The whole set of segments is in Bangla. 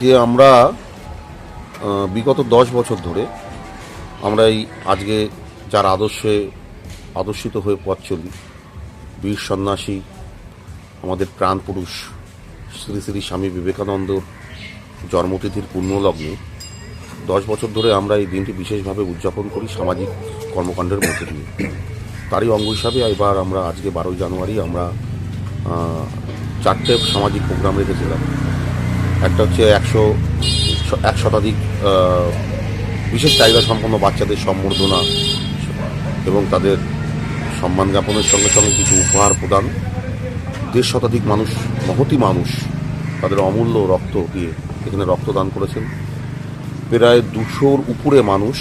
যে আমরা বিগত দশ বছর ধরে আমরা এই আজকে যার আদর্শে আদর্শিত হয়ে পথ চলি, বীর সন্ন্যাসী, আমাদের প্রাণপুরুষ শ্রী শ্রী স্বামী বিবেকানন্দর জন্মতিথির পুণ্যলগ্নে দশ বছর ধরে আমরা এই দিনটি বিশেষভাবে উদযাপন করি সামাজিক কর্মকাণ্ডের মধ্যে দিয়ে। তারই অঙ্গ হিসাবে এবার আমরা আজকে বারোই জানুয়ারি আমরা চারটে সামাজিক প্রোগ্রাম রেখেছিলাম। একটা হচ্ছে একশো, এক শতাধিক বিশেষ চাহিদা সম্পন্ন বাচ্চাদের সম্বর্ধনা এবং তাদের সম্মান জ্ঞাপনের সঙ্গে সঙ্গে কিছু উপহার প্রদান। দেড় শতাধিক মানুষ, মহতি মানুষ তাদের অমূল্য রক্ত দিয়ে এখানে রক্তদান করেছেন। প্রায় দুশোর উপরে মানুষ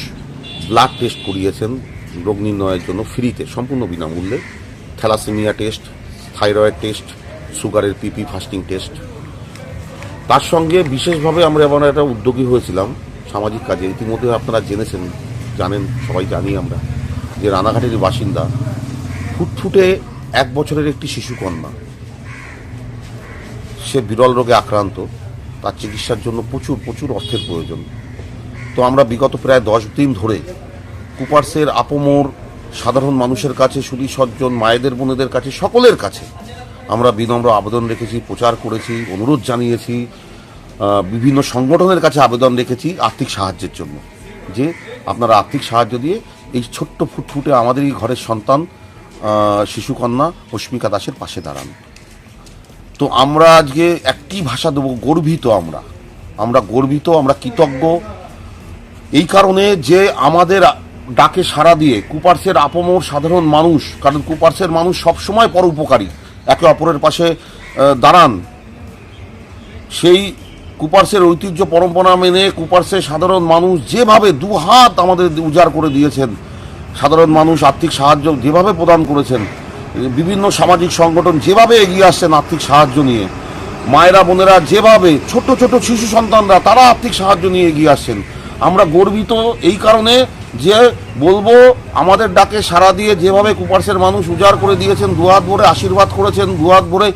ব্লাড টেস্ট করিয়েছেন রোগ নির্ণয়ের জন্য ফ্রিতে, সম্পূর্ণ বিনামূল্যে। থ্যালাসেমিয়া টেস্ট, থাইরয়েড টেস্ট, সুগারের পিপি ফাস্টিং টেস্ট তার সঙ্গে বিশেষভাবে আমরা এমন একটা উদ্যোগী হয়েছিলাম সামাজিক কাজে। ইতিমধ্যে আপনারা জেনেছেন, জানেন, সবাই জানি আমরা, যে রানাঘাটের বাসিন্দা, ফুটফুটে এক বছরের একটি শিশু কন্যা সে বিরল রোগে আক্রান্ত, তার চিকিৎসার জন্য প্রচুর প্রচুর অর্থের প্রয়োজন। তো আমরা বিগত প্রায় দশ দিন ধরে কুপার্সের আপমোর সাধারণ মানুষের কাছে, সুদী সজ্জন, মায়েদের, বোনেদের কাছে, সকলের কাছে আমরা বিনম্র আবেদন রেখেছি, প্রচার করেছি, অনুরোধ জানিয়েছি বিভিন্ন সংগঠনের কাছে আবেদন রেখেছি আর্থিক সাহায্যের জন্য। যে আপনারা আর্থিক সাহায্য দিয়ে এই ছোট্ট ফুটফুটে আমাদের এই ঘরের সন্তান শিশুকন্যা অস্মিকা দাসের পাশে দাঁড়ান। তো আমরা আজকে একটি ভাষা দেবো, গর্বিত আমরা। আমরা গর্বিত, আমরা কৃতজ্ঞ। এই কারণে যে আমাদের ডাকে সাড়া দিয়ে কুপার্সের আপমর সাধারণ মানুষ, কারণ কুপার্সের মানুষ সবসময় পরোপকারী। একে অপরের পাশে দাঁড়ান। সেই কুপার্সের ঐতিহ্য পরম্পরা মেনে কুপার্সের সাধারণ মানুষ যেভাবে দু হাত আমাদের উজাড় করে দিয়েছেন, সাধারণ মানুষ আর্থিক সাহায্য যেভাবে প্রদান করেছেন, বিভিন্ন সামাজিক সংগঠন যেভাবে এগিয়ে আসছেন আর্থিক সাহায্য নিয়ে, মায়েরা, বোনেরা যেভাবে ছোট ছোট শিশু সন্তানরা তারা আর্থিক সাহায্য নিয়ে এগিয়ে আসছেন। আমরা গর্বিত এই কারণে যে বলব, আমাদের ডাকে সাড়া দিয়ে যেভাবে কুপার্সের মানুষ উজাড় করে দিয়েছেন, দুহাত ভরে আশীর্বাদ করেছেন, দুহাত ভরে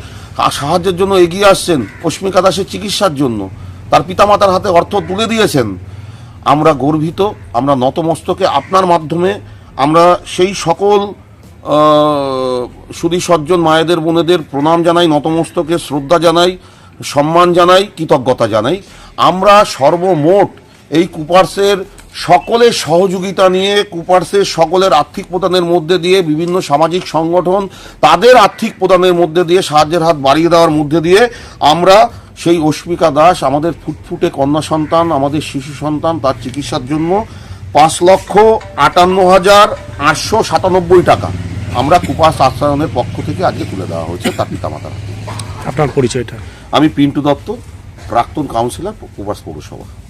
সাহায্যের জন্য এগিয়ে আসছেন অস্মিকা দাসের চিকিৎসার জন্য, তার পিতামাতার হাতে অর্থ তুলে দিয়েছেন। আমরা গর্বিত, আমরা নতমস্তকে আপনার মাধ্যমে, আমরা সেই সকল সুদী সজ্জন মায়েদের, বোনেদের প্রণাম জানাই, নতমস্তকে শ্রদ্ধা জানাই, সম্মান জানাই, কৃতজ্ঞতা জানাই। আমরা সর্বমোট এই কুপার্সের সকলের সহযোগিতা নিয়ে কুপার্সের সকলের আর্থিক প্রদানের মধ্যে দিয়ে বিভিন্ন সামাজিক সংগঠন তাদের আর্থিক প্রদানের মধ্যে দিয়ে সাহায্যের হাত বাড়িয়ে দেওয়ার মধ্যে দিয়ে আমরা সেই অস্মিকা দাস আমাদের ফুটফুটে কন্যা সন্তান আমাদের শিশু সন্তান তার চিকিৎসার জন্য পাঁচ লক্ষ আটান্ন হাজার আটশো সাতানব্বই টাকা আমরা কুপাস আশ্রয়নের পক্ষ থেকে আজকে তুলে দেওয়া হয়েছে তার পিতামাতার। আপনার পরিচয়টা আমি পিন্টু দত্ত প্রাক্তন কাউন্সিলর কুপাস পৌরসভা